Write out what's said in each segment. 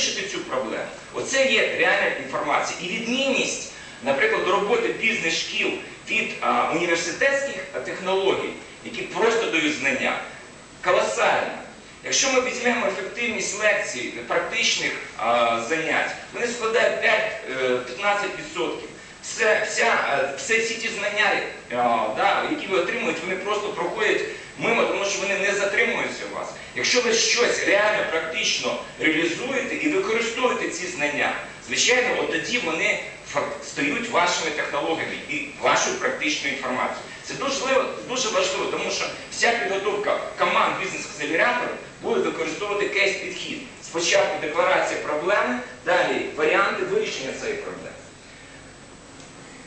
вирішити цю проблему. Оце є реальна інформація. І відмінність, наприклад, роботи бізнес-шкіл від а, університетських технологій, які просто дають знання, колосальна. Якщо ми візьмемо ефективність лекцій, практичних а, занять, вони складають 5-15%. Все, вся, е, все, всі ті знання, а, да, які ви отримуєте, вони просто проходять мимо, тому що вони не затримуються у вас. Якщо ви щось реально практично реалізуєте і використовуєте ці знання, звичайно, от тоді вони стають вашими технологіями і вашою практичною інформацією. Це дуже дуже важливо, тому що вся підготовка команд бізнес-акселераторів буде використовувати кейс-підхід. Спочатку декларація проблеми, далі варіанти вирішення цієї проблеми.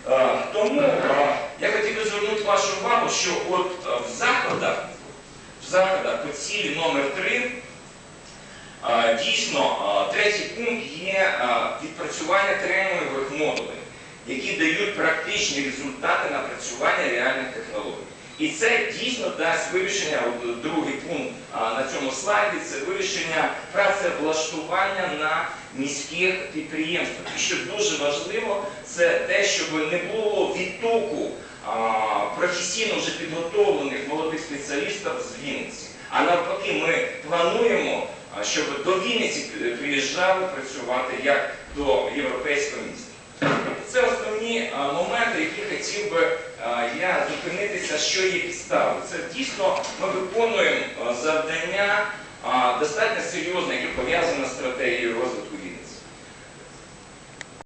Е, Тому е, я хотів би звернути вашу увагу, що от е, в заходах, в заходах по цілі номер 3 е, дійсно третій пункт є відпрацювання тренінгових модулей, які дають практичні результати напрацювання реальних технологій. І це дійсно дасть вирішення, другий пункт на цьому слайді, це вирішення працевлаштування на міських підприємствах. І що дуже важливо, це те, щоб не було відтоку професійно вже підготовлених молодих спеціалістів з Вінниці. А навпаки, ми плануємо, щоб до Вінниці приїжджали працювати як до європейського міста. Це основні моменти, які хотів би я зупинитися, що є підставою. Це дійсно ми виконуємо завдання достатньо серйозне, яке пов'язане з стратегією розвитку.